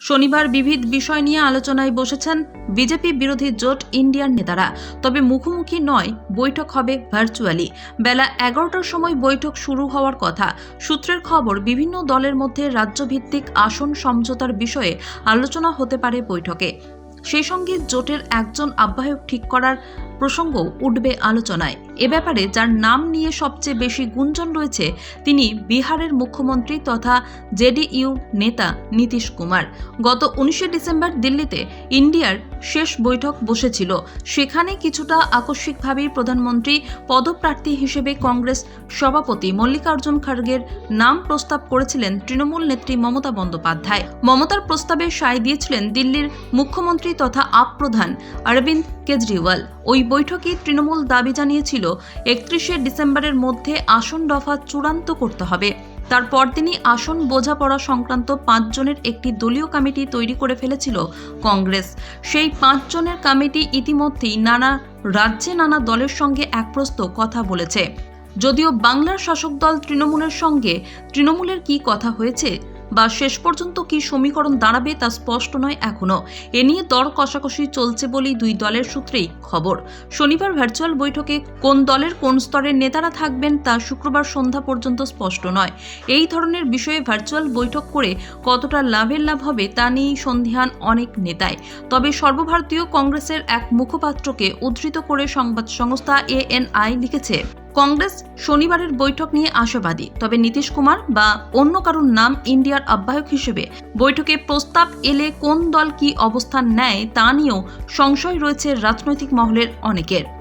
শনিবার বিবিধ বিষয় নিয়ে আলোচনায় বসেছেন বিজেপি বিরোধী জোট ইন্ডিয়ার নেতারা। তবে মুখোমুখি নয়, বৈঠক হবে ভার্চুয়ালি। বেলা এগারোটার সময় বৈঠক শুরু হওয়ার কথা। সূত্রের খবর, বিভিন্ন দলের মধ্যে রাজ্যভিত্তিক আসন সমঝোতার বিষয়ে আলোচনা হতে পারে বৈঠকে। সেই সঙ্গে জোটের একজন আহ্বায়ক ঠিক করার প্রসঙ্গ উঠবে আলোচনায়। এ ব্যাপারে যার নাম নিয়ে সবচেয়ে বেশি গুঞ্জন রয়েছে তিনি বিহারের মুখ্যমন্ত্রী তথা জেডিইউ নেতা নীতিশ কুমার। গত উনিশে ডিসেম্বর দিল্লিতে ইন্ডিয়ার শেষ বৈঠক বসেছিল। সেখানে কিছুটা আকস্মিকভাবেই প্রধানমন্ত্রী পদপ্রার্থী হিসেবে কংগ্রেস সভাপতি মল্লিকার্জুন খার্গের নাম প্রস্তাব করেছিলেন তৃণমূল নেত্রী মমতা বন্দ্যোপাধ্যায়। মমতার প্রস্তাবে সায় দিয়েছিলেন দিল্লির মুখ্যমন্ত্রী তথা আপ প্রধান অরবিন্দ কেজরিওয়াল। ওই বৈঠকে তৃণমূল দাবি জানিয়েছিল, একত্রিশে ডিসেম্বরের মধ্যে আসন দফা চূড়ান্ত করতে হবে। তার পরদিনই আসন বোঝাপড়া সংক্রান্ত পাঁচজনের একটি দলীয় কমিটি তৈরি করে ফেলেছিল কংগ্রেস। সেই পাঁচজনের কমিটি ইতিমধ্যেই নানা, রাজ্যে নানা দলের সঙ্গে একপ্রস্ত কথা বলেছে। যদিও বাংলার শাসক দল তৃণমূলের সঙ্গে, তৃণমূলের কি কথা হয়েছে বা শেষ পর্যন্ত কি সমীকরণ দাঁড়াবে তা স্পষ্ট নয় এখনও। এ নিয়ে দর কষাকষি চলছে বলেই দুই দলের সূত্রেই খবর। শনিবার ভার্চুয়াল বৈঠকে কোন দলের কোন স্তরের নেতারা থাকবেন তা শুক্রবার সন্ধ্যা পর্যন্ত স্পষ্ট নয়। এই ধরনের বিষয়ে ভার্চুয়াল বৈঠক করে কতটা লাভের লাভ হবে তা নিয়েই সন্ধিহান অনেক নেতায়। তবে সর্বভারতীয় কংগ্রেসের এক মুখপাত্রকে উদ্ধৃত করে সংবাদ সংস্থা এএনআই লিখেছে। কংগ্রেস শনিবারের বৈঠক নিয়ে আশাবাদী। তবে নীতিশ কুমার বা অন্য কারোর নাম ইন্ডিয়ার আহ্বায়ক হিসেবে বৈঠকে প্রস্তাব এলে কোন দল কি অবস্থান নেয় তা নিয়েও সংশয় রয়েছে রাজনৈতিক মহলের অনেকের।